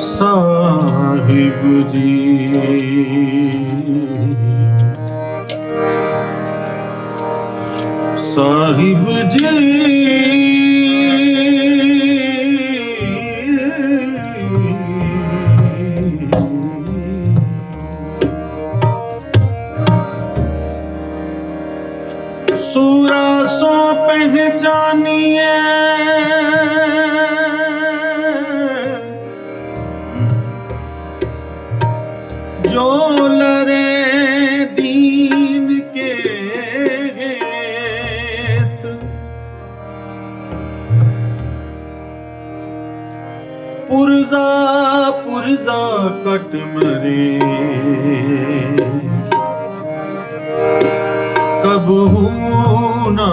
ਸਾਹਿਬ ਜੀ। ਸਾਹਿਬ ਜੀ। ਪੁਰਜ਼ਾ ਪੁਰਜ਼ਾ ਕਟ ਮਰੇ। ਕਬਹੂ ਨਾ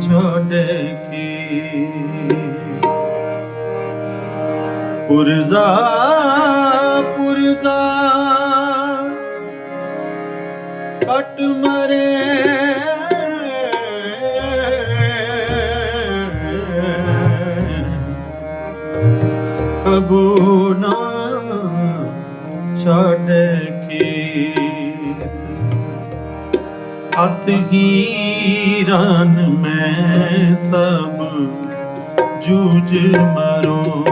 ਛੱਡੇ ਕੀ। ਪੁਰਜ਼ਾ ਪੁਰਜ਼ਾ ਕਟ ਮਰੇ। ਕਬੂ ਨਾ ਛੱਡ ਕੇ। ਹੱਥ ਹੀਰਨ ਮੈਂ ਤਬ ਜੂਝ ਮਰੋ।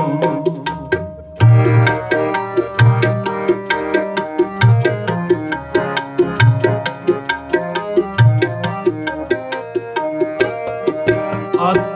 ਆਤ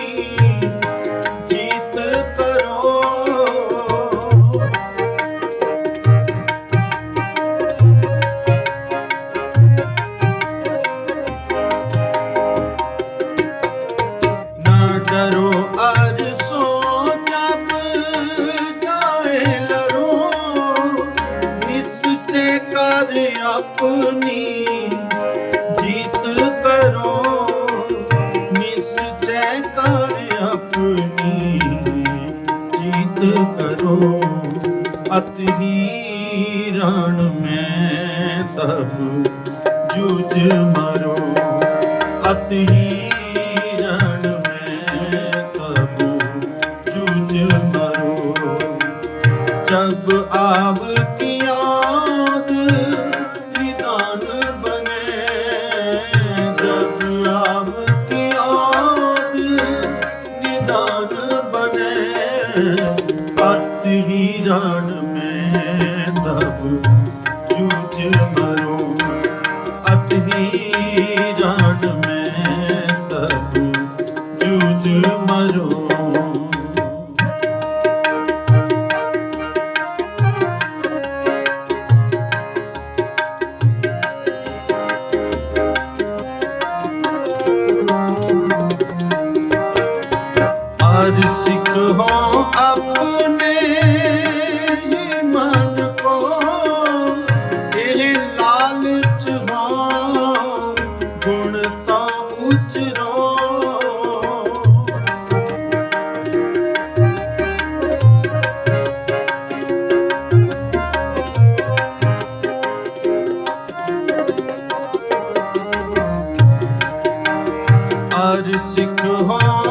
ਵਿੱਚ ਮਰੋ। ਅਤ ਹੀ ਰਣ ਮੈਂ ਕਬੂ ਜੂਝ ਮਰੋ। ਜਬ ਆਵ ਸਿੱਖ ਹੋ ਆਪਣੇ ਮਨ ਕੋ। ਲਾਲਚ ਹੋ ਗੁਣ ਤਾਂ ਸਿੱਖ ਹਾਂ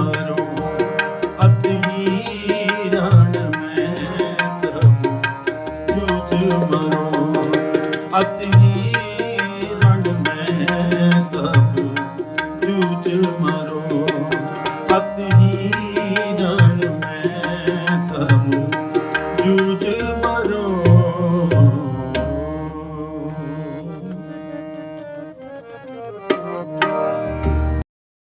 I don't know.